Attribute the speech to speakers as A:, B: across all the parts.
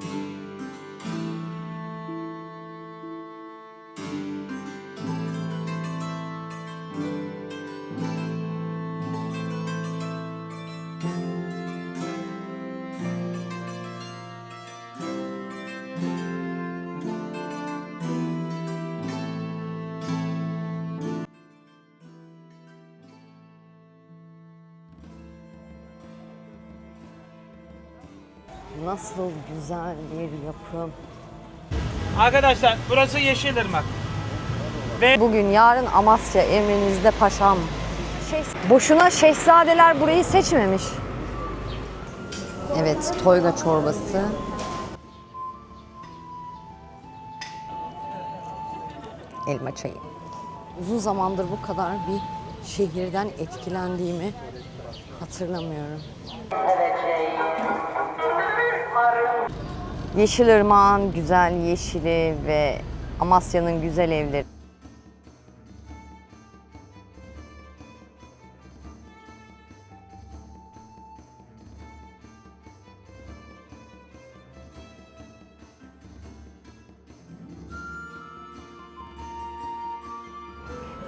A: Thank you. Nasıl güzel bir yapım.
B: Arkadaşlar burası Yeşilırmak.
A: Bugün yarın Amasya emrinizde paşam. Şey, boşuna şehzadeler burayı seçmemiş. Evet, toyga çorbası. Elma çayı. Uzun zamandır bu kadar bir şehirden etkilendiğimi hatırlamıyorum. Yeşilırmağın güzel yeşili ve Amasya'nın güzel evleri.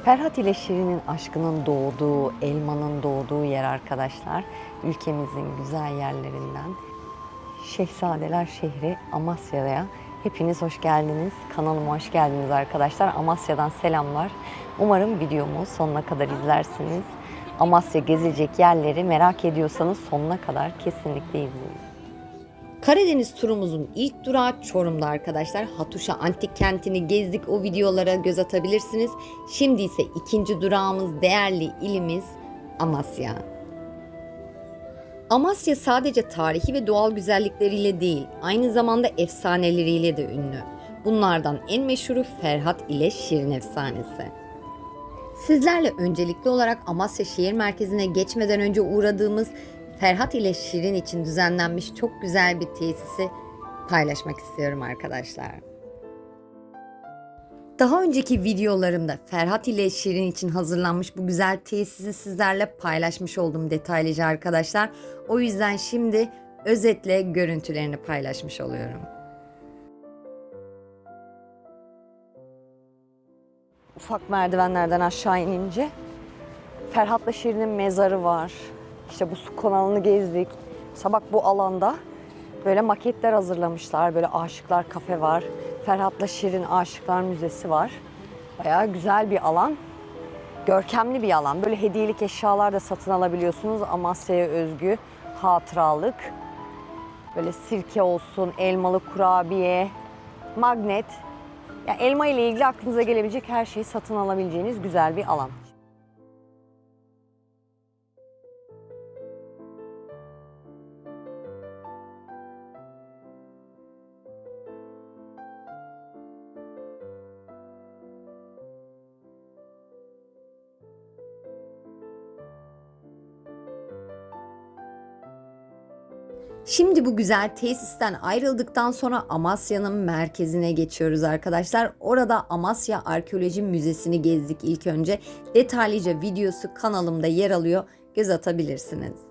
A: Ferhat ile Şirin'in aşkının doğduğu, elmanın doğduğu yer arkadaşlar. Ülkemizin güzel yerlerinden. Şehzadeler şehri Amasya'ya hepiniz hoş geldiniz. Kanalıma hoş geldiniz arkadaşlar. Amasya'dan selamlar. Umarım videomu sonuna kadar izlersiniz. Amasya gezecek yerleri merak ediyorsanız sonuna kadar kesinlikle izleyin. Karadeniz turumuzun ilk durağı Çorum'da arkadaşlar. Hatuşa Antik Kenti'ni gezdik. O videolara göz atabilirsiniz. Şimdi ise ikinci durağımız değerli ilimiz Amasya. Amasya sadece tarihi ve doğal güzellikleriyle değil, aynı zamanda efsaneleriyle de ünlü. Bunlardan en meşhuru Ferhat ile Şirin efsanesi. Sizlerle öncelikli olarak Amasya şehir merkezine geçmeden önce uğradığımız Ferhat ile Şirin için düzenlenmiş çok güzel bir tesisi paylaşmak istiyorum arkadaşlar. Daha önceki videolarımda Ferhat ile Şirin için hazırlanmış bu güzel tesisi sizlerle paylaşmış oldum detaylıca arkadaşlar. O yüzden şimdi özetle görüntülerini paylaşmış oluyorum. Ufak merdivenlerden aşağı inince Ferhat'la Şirin'in mezarı var. İşte bu su kanalını gezdik. Sabah bu alanda böyle maketler hazırlamışlar. Böyle aşıklar kafe var. Ferhat'la Şirin Aşıklar Müzesi var. Bayağı güzel bir alan. Görkemli bir alan. Böyle hediyelik eşyalar da satın alabiliyorsunuz. Amasya'ya özgü hatıralık. Böyle sirke olsun, elmalı kurabiye, magnet. Ya elma ile ilgili aklınıza gelebilecek her şeyi satın alabileceğiniz güzel bir alan. Şimdi bu güzel tesisten ayrıldıktan sonra Amasya'nın merkezine geçiyoruz arkadaşlar. Orada Amasya Arkeoloji Müzesi'ni gezdik ilk önce. Detaylıca videosu kanalımda yer alıyor. Göz atabilirsiniz.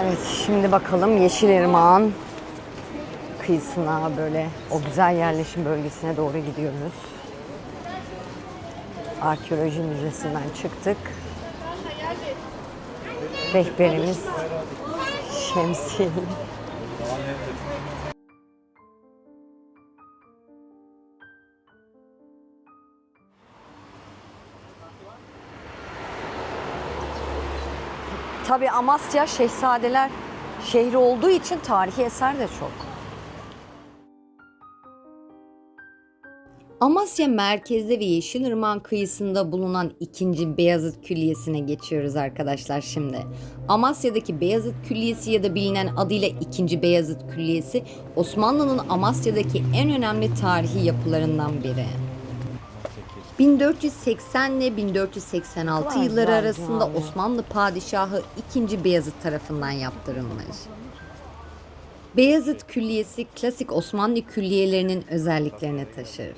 A: Evet şimdi bakalım Yeşilırmağın kıyısına böyle o güzel yerleşim bölgesine doğru gidiyoruz. Arkeoloji Müzesi'nden çıktık. Rehberimiz şemsiyeli. Tabii Amasya Şehzadeler şehri olduğu için tarihi eser de çok. Amasya merkezde ve Yeşilırmak'ın kıyısında bulunan 2. Beyazıt Külliyesi'ne geçiyoruz arkadaşlar şimdi. Amasya'daki Beyazıt Külliyesi ya da bilinen adıyla 2. Beyazıt Külliyesi Osmanlı'nın Amasya'daki en önemli tarihi yapılarından biri. 1480 ile 1486
C: Vay
A: yılları
C: vay
A: arasında
C: vay.
A: Osmanlı padişahı 2. Beyazıt tarafından yaptırılmış. Beyazıt Külliyesi klasik Osmanlı külliyelerinin özelliklerini taşır.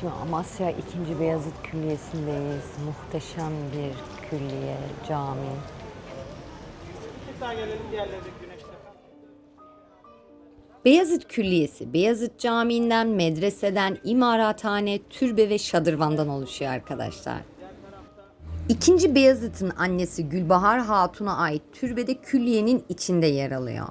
C: Şimdi Amasya 2. Beyazıt Külliyesi'ndeyiz. Muhteşem bir külliye, cami.
B: Bir daha gelelim diğerleri güneşte.
A: Beyazıt Külliyesi, Beyazıt Camii'nden, medreseden, imarathane, türbe ve şadırvandan oluşuyor arkadaşlar. İkinci Beyazıt'ın annesi Gülbahar Hatun'a ait türbede külliyenin içinde yer alıyor.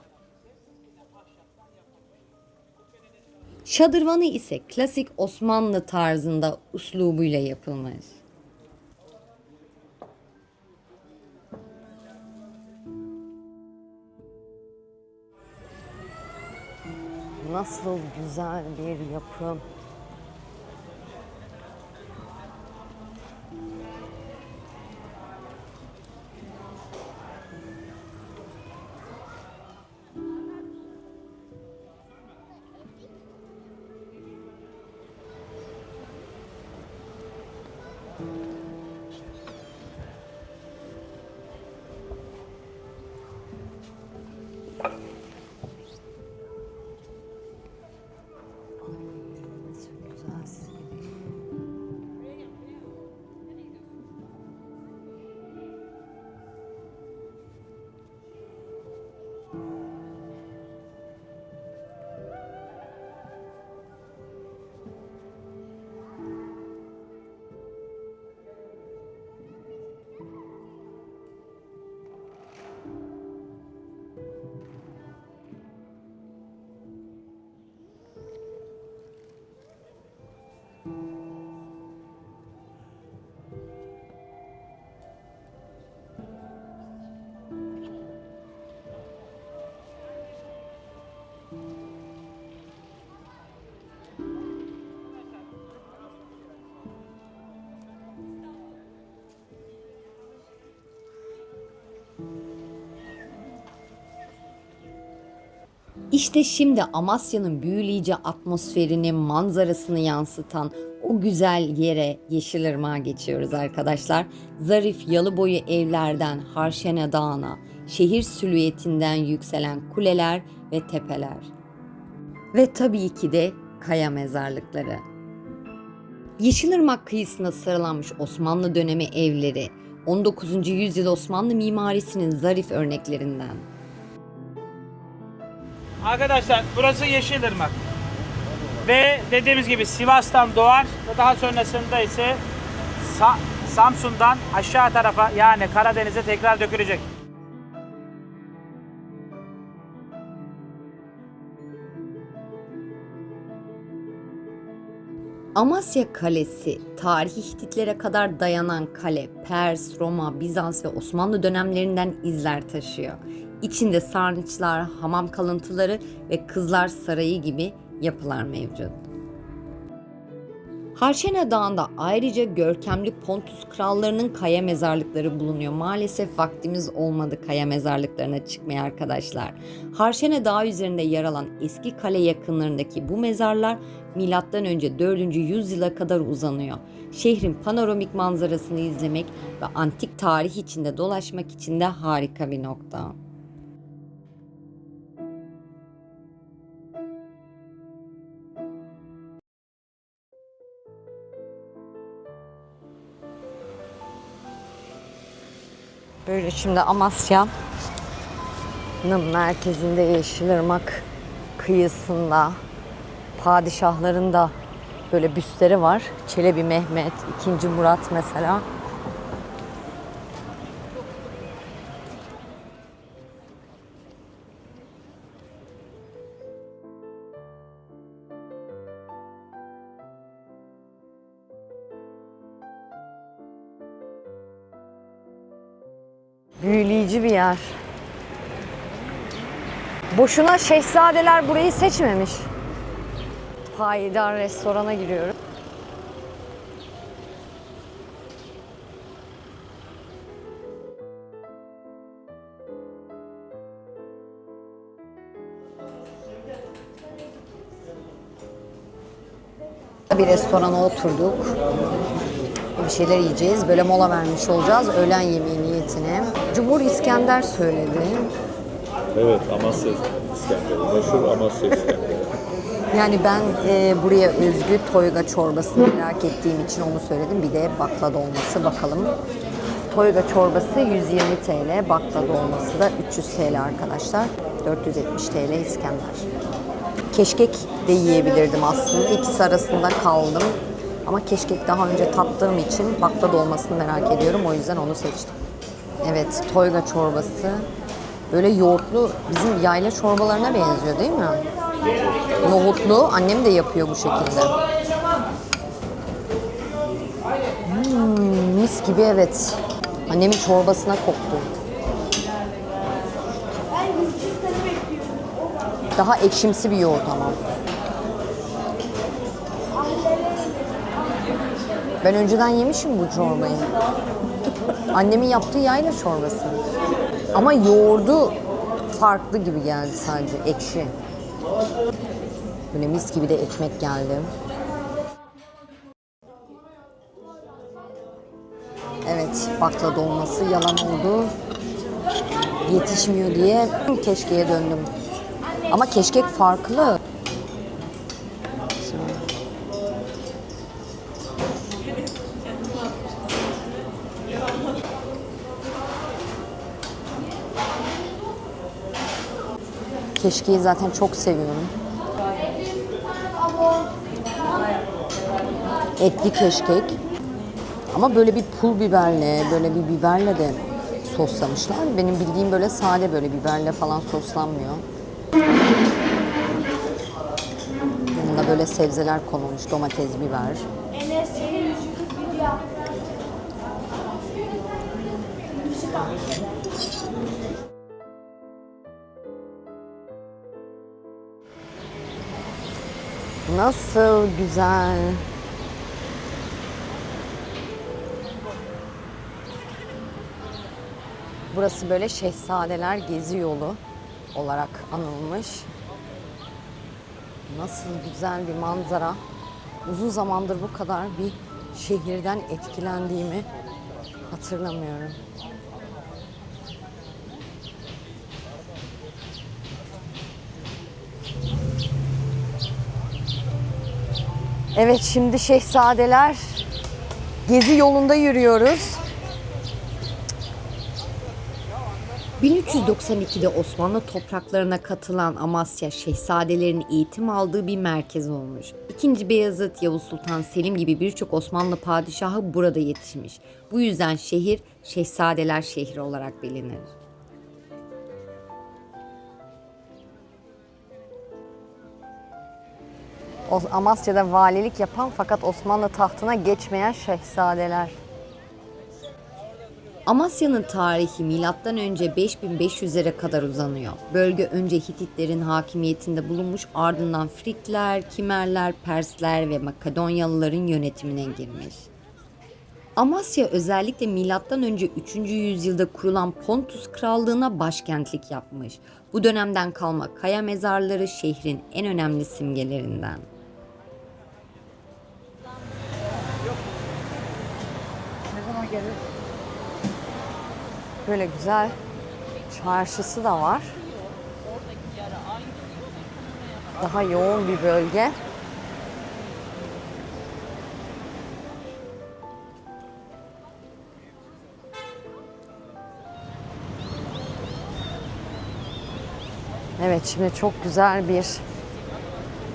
A: Şadırvanı ise klasik Osmanlı tarzında uslubuyla yapılmış.
C: Nasıl güzel bir yapı.
A: İşte şimdi Amasya'nın büyüleyici atmosferini, manzarasını yansıtan o güzel yere Yeşilırmak'a geçiyoruz arkadaşlar. Zarif yalı boyu evlerden Harşene Dağı'na, şehir silüetinden yükselen kuleler ve tepeler. Ve tabii ki de kaya mezarlıkları. Yeşilırmak kıyısına sıralanmış Osmanlı dönemi evleri, 19. yüzyıl Osmanlı mimarisinin zarif örneklerinden.
B: Arkadaşlar burası Yeşilırmak. Ve dediğimiz gibi Sivas'tan doğar ve daha sonrasında ise Sa- Samsun'dan aşağı tarafa yani Karadeniz'e tekrar dökülecek.
A: Amasya Kalesi, tarihi Hititlere kadar dayanan kale, Pers, Roma, Bizans ve Osmanlı dönemlerinden izler taşıyor. İçinde sarnıçlar, hamam kalıntıları ve Kızlar Sarayı gibi yapılar mevcut. Harşene Dağı'nda ayrıca görkemli Pontus krallarının kaya mezarlıkları bulunuyor. Maalesef vaktimiz olmadı kaya mezarlıklarına çıkmaya arkadaşlar. Harşene Dağı üzerinde yer alan eski kale yakınlarındaki bu mezarlar önce 4. yüzyıla kadar uzanıyor. Şehrin panoramik manzarasını izlemek ve antik tarih içinde dolaşmak için de harika bir nokta.
C: Böyle şimdi Amasya'nın merkezinde Yeşilırmak kıyısında padişahların da böyle büstleri var. Çelebi Mehmet, 2. Murat mesela. Büyüleyici bir yer. Boşuna şehzadeler burayı seçmemiş. Payidar restorana giriyorum. Bir restorana oturduk. Bir şeyler yiyeceğiz. Böyle mola vermiş olacağız. Öğlen yemeği niyetine. Cumhur İskender söyledi.
D: Evet Amasya İskenderi. Meşhur Amasya İskenderi.
C: Yani ben e, buraya özgü toyga çorbasını merak ettiğim için onu söyledim. Bir de bakla dolması bakalım. Toyga çorbası 120 TL, bakla dolması da 300 TL arkadaşlar. 470 TL İskender. Keşkek de yiyebilirdim aslında. İkisi arasında kaldım. Ama keşkek daha önce tattığım için bakla dolmasını merak ediyorum. O yüzden onu seçtim. Evet, toyga çorbası. Böyle yoğurtlu bizim yayla çorbalarına benziyor değil mi? Nohutlu. Annem de yapıyor bu şekilde. Hmm, mis gibi evet. Annemin çorbasına koktu. Daha ekşimsi bir yoğurt ama. Ben önceden yemişim bu çorbayı. Annemin yaptığı yayla çorbası. Ama yoğurdu farklı gibi geldi sadece ekşi. Böyle mis gibi de ekmek geldi. Evet, bakla dolması yalan oldu. Yetişmiyor diye keşkeye döndüm. Ama keşkek farklı. Keşkeyi zaten çok seviyorum. Etli keşkek. Ama böyle bir pul biberle, böyle bir biberle de soslamışlar. Benim bildiğim böyle sade böyle biberle falan soslanmıyor. Yanında böyle sebzeler konulmuş, domates, biber. Nasıl güzel. Burası böyle Şehzadeler Gezi Yolu olarak anılmış. Nasıl güzel bir manzara. Uzun zamandır bu kadar bir şehirden etkilendiğimi hatırlamıyorum. Evet şimdi Şehzadeler Gezi yolunda yürüyoruz. 1392'de Osmanlı topraklarına katılan Amasya şehzadelerin eğitim aldığı bir merkez olmuş. İkinci Beyazıt, Yavuz Sultan Selim gibi birçok Osmanlı padişahı burada yetişmiş. Bu yüzden şehir Şehzadeler şehri olarak bilinir. Amasya'da valilik yapan fakat Osmanlı tahtına geçmeyen şehzadeler. Amasya'nın tarihi milattan önce 5500'lere kadar uzanıyor. Bölge önce Hititlerin hakimiyetinde bulunmuş ardından Frikler, Kimerler, Persler ve Makedonyalıların yönetimine girmiş. Amasya özellikle milattan önce 3. yüzyılda kurulan Pontus Krallığı'na başkentlik yapmış. Bu dönemden kalma kaya mezarları şehrin en önemli simgelerinden. Böyle güzel çarşısı da var. Daha yoğun bir bölge. Evet şimdi çok güzel bir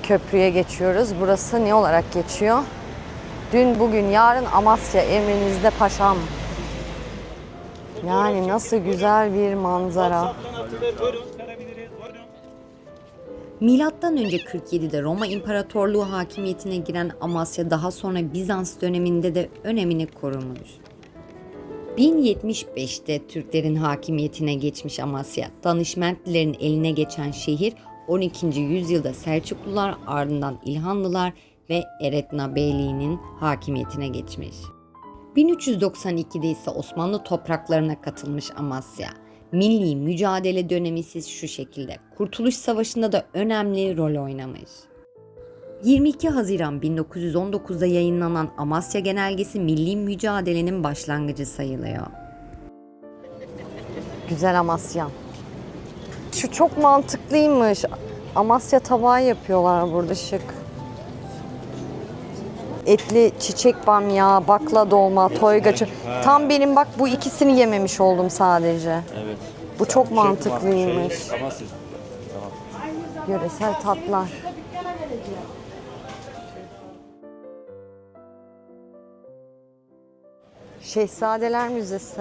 C: köprüye geçiyoruz. Burası ne olarak geçiyor? Dün, bugün, yarın Amasya emrinizde paşam. Yani nasıl güzel bir manzara. Milattan önce 47'de Roma İmparatorluğu hakimiyetine giren Amasya daha sonra Bizans döneminde de önemini korumuş.
A: 1075'te Türklerin hakimiyetine geçmiş Amasya, Danışmentlilerin eline geçen şehir 12. yüzyılda Selçuklular ardından İlhanlılar ve Eretna Beyliği'nin hakimiyetine geçmiş. 1392'de ise Osmanlı topraklarına katılmış Amasya. Milli mücadele dönemi ise şu şekilde. Kurtuluş Savaşı'nda da önemli rol oynamış. 22 Haziran 1919'da yayınlanan Amasya Genelgesi milli mücadelenin başlangıcı sayılıyor.
C: Güzel Amasya. Şu çok mantıklıymış. Amasya tabağı yapıyorlar burada şık. Etli çiçek bamya, bakla dolma, toyga çö- Tam benim bak bu ikisini yememiş oldum sadece.
D: Evet.
C: Bu çok
D: Şey,
C: mantıklıymış.
D: Şey.
C: Yöresel tatlar. Şehzadeler Müzesi.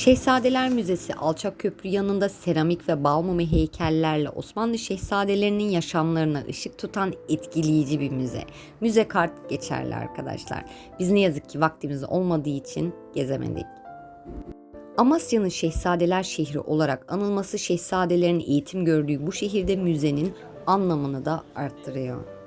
A: Şehzadeler Müzesi alçak köprü yanında seramik ve bal mumu heykellerle Osmanlı şehzadelerinin yaşamlarına ışık tutan etkileyici bir müze. Müze kart geçerli arkadaşlar. Biz ne yazık ki vaktimiz olmadığı için gezemedik. Amasya'nın şehzadeler şehri olarak anılması şehzadelerin eğitim gördüğü bu şehirde müzenin anlamını da arttırıyor.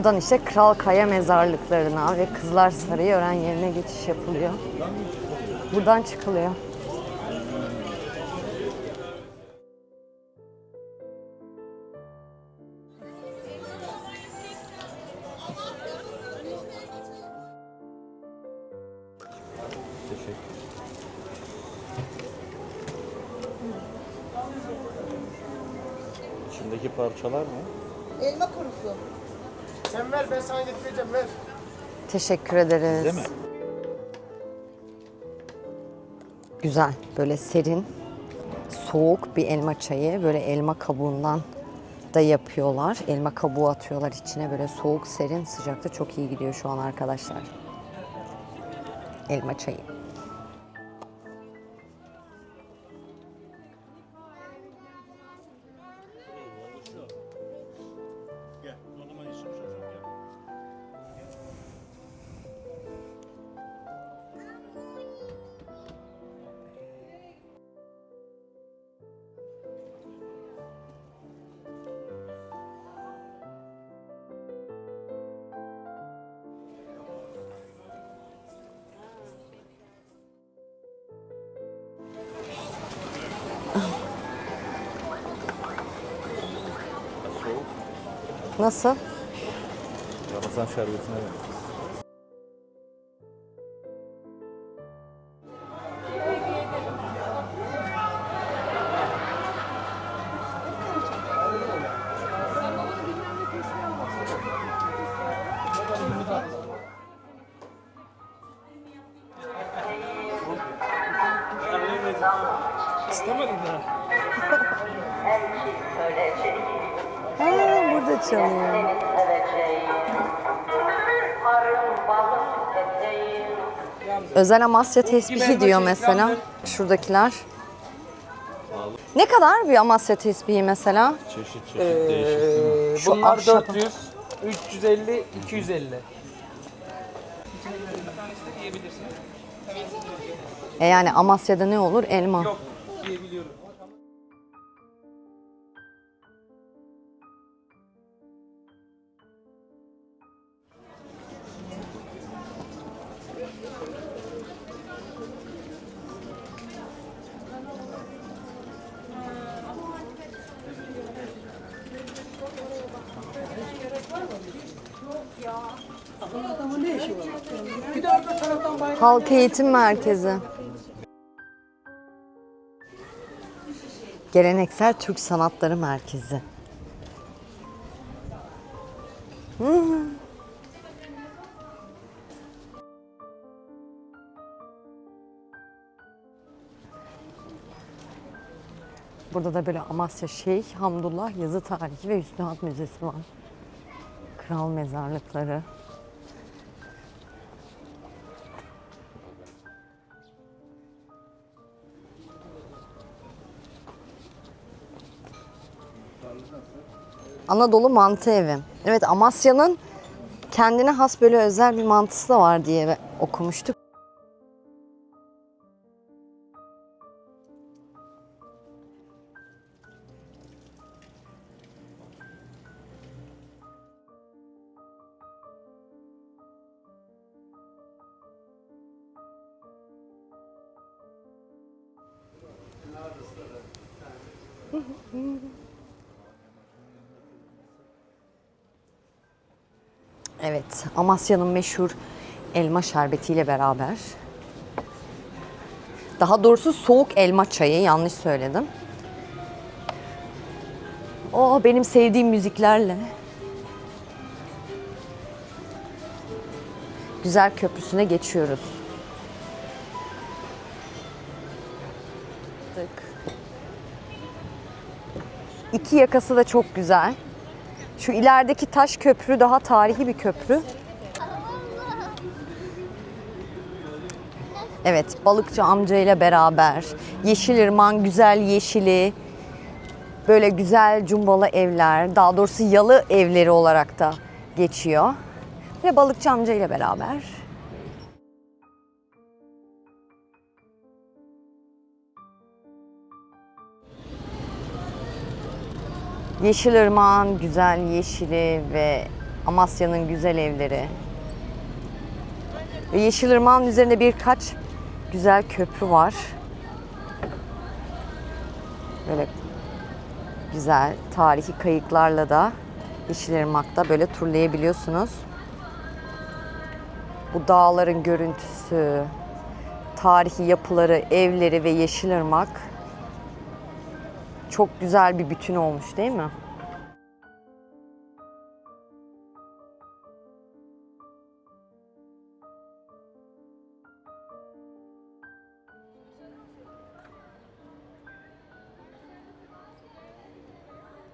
C: Buradan işte Kral Kaya mezarlıklarına ve Kızlar Sarayı öğren yerine geçiş yapılıyor. Buradan çıkılıyor.
D: İçindeki parçalar ne?
C: Teşekkür ederiz.
D: Değil mi?
C: Güzel, böyle serin, soğuk bir elma çayı. Böyle elma kabuğundan da yapıyorlar. Elma kabuğu atıyorlar içine. Böyle soğuk, serin, sıcakta çok iyi gidiyor şu an arkadaşlar. Elma çayı. Nasıl?
D: Ramazan şerbetine ver.
C: Özel Amasya tesbihi diyor mesela. Şuradakiler. Ne kadar bir Amasya tesbihi mesela?
D: Çeşit çeşit mi?
C: Şu
E: Bunlar
C: ahşap-
E: 400, 350, 250.
C: E yani Amasya'da ne olur? Elma. Halk Eğitim Merkezi. Geleneksel Türk Sanatları Merkezi. Hmm. Burada da böyle Amasya Şeyh Hamdullah Yazı Tarihi ve Üstühat Müzesi var. Kral mezarlıkları. Anadolu mantı evi. Evet Amasya'nın kendine has böyle özel bir mantısı da var diye okumuştuk. Amasya'nın meşhur elma şerbetiyle beraber. Daha doğrusu soğuk elma çayı, yanlış söyledim. O benim sevdiğim müziklerle. Güzel köprüsüne geçiyoruz. İki yakası da çok güzel. Şu ilerideki taş köprü daha tarihi bir köprü. Evet, balıkçı amcayla beraber Yeşilırman güzel yeşili, böyle güzel cumbalı evler, daha doğrusu yalı evleri olarak da geçiyor. Ve balıkçı amcayla beraber Yeşilırmak'ın güzel yeşili ve Amasya'nın güzel evleri. Ve Yeşilırmak'ın üzerinde birkaç güzel köprü var. Böyle güzel tarihi kayıklarla da Yeşilırmak'ta böyle turlayabiliyorsunuz. Bu dağların görüntüsü, tarihi yapıları, evleri ve Yeşilırmak çok güzel bir bütün olmuş değil mi?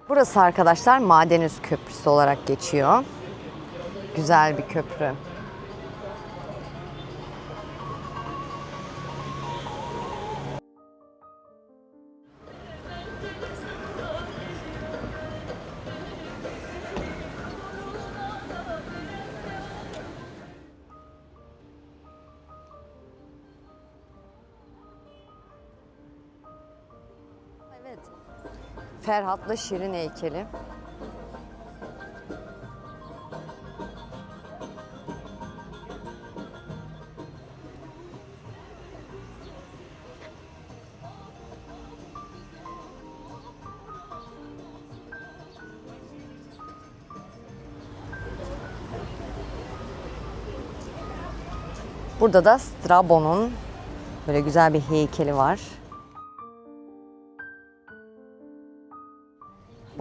C: Burası arkadaşlar Madenüz Köprüsü olarak geçiyor. Güzel bir köprü. Ferhat'la Şirin heykeli. Burada da Strabo'nun böyle güzel bir heykeli var.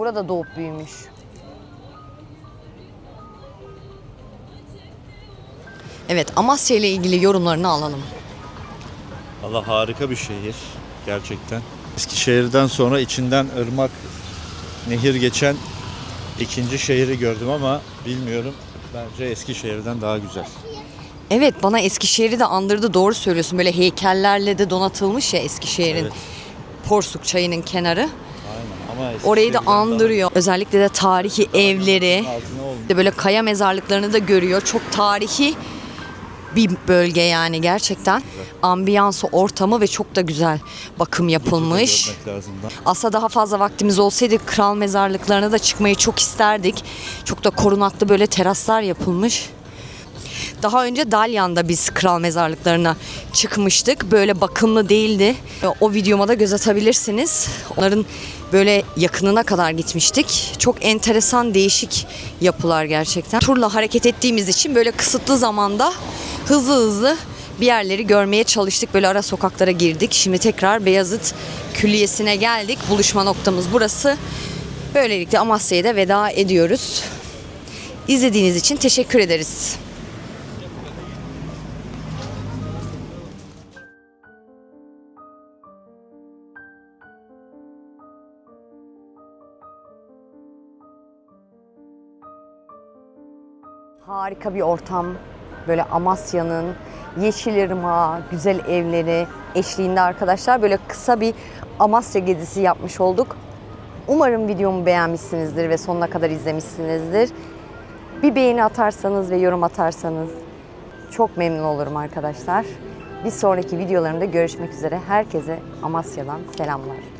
C: Burada doğup büyümüş. Evet, Amasya ile ilgili yorumlarını alalım.
D: Allah harika bir şehir gerçekten. Eskişehir'den sonra içinden ırmak, nehir geçen ikinci şehri gördüm ama bilmiyorum. Bence Eskişehir'den daha güzel.
C: Evet, bana Eskişehir'i de andırdı. Doğru söylüyorsun. Böyle heykellerle de donatılmış ya Eskişehir'in
D: Evet.
C: Porsuk çayının kenarı.
D: Ama
C: Orayı da
D: Eskişehir'den daha-
C: andırıyor. Özellikle de tarihi evleri.
D: Altına olmuş.
C: de böyle kaya mezarlıklarını da görüyor. Çok tarihi bir bölge yani gerçekten. Ambiyansı, ortamı ve çok da güzel bakım yapılmış.
D: Görmek lazım da.
C: Aslında daha fazla vaktimiz olsaydı kral mezarlıklarına da çıkmayı çok isterdik. Çok da korunaklı böyle teraslar yapılmış. Daha önce Dalyan'da biz kral mezarlıklarına çıkmıştık. Böyle bakımlı değildi. O videoma da göz atabilirsiniz. Onların böyle yakınına kadar gitmiştik. Çok enteresan, değişik yapılar gerçekten. Turla hareket ettiğimiz için böyle kısıtlı zamanda hızlı hızlı bir yerleri görmeye çalıştık. Böyle ara sokaklara girdik. Şimdi tekrar Beyazıt Külliyesi'ne geldik. Buluşma noktamız burası. Böylelikle Amasya'ya da veda ediyoruz. İzlediğiniz için teşekkür ederiz. Harika bir ortam. Böyle Amasya'nın Yeşilırmağı, güzel evleri eşliğinde arkadaşlar böyle kısa bir Amasya gezisi yapmış olduk. Umarım videomu beğenmişsinizdir ve sonuna kadar izlemişsinizdir. Bir beğeni atarsanız ve yorum atarsanız çok memnun olurum arkadaşlar. Bir sonraki videolarımda görüşmek üzere. Herkese Amasya'dan selamlar.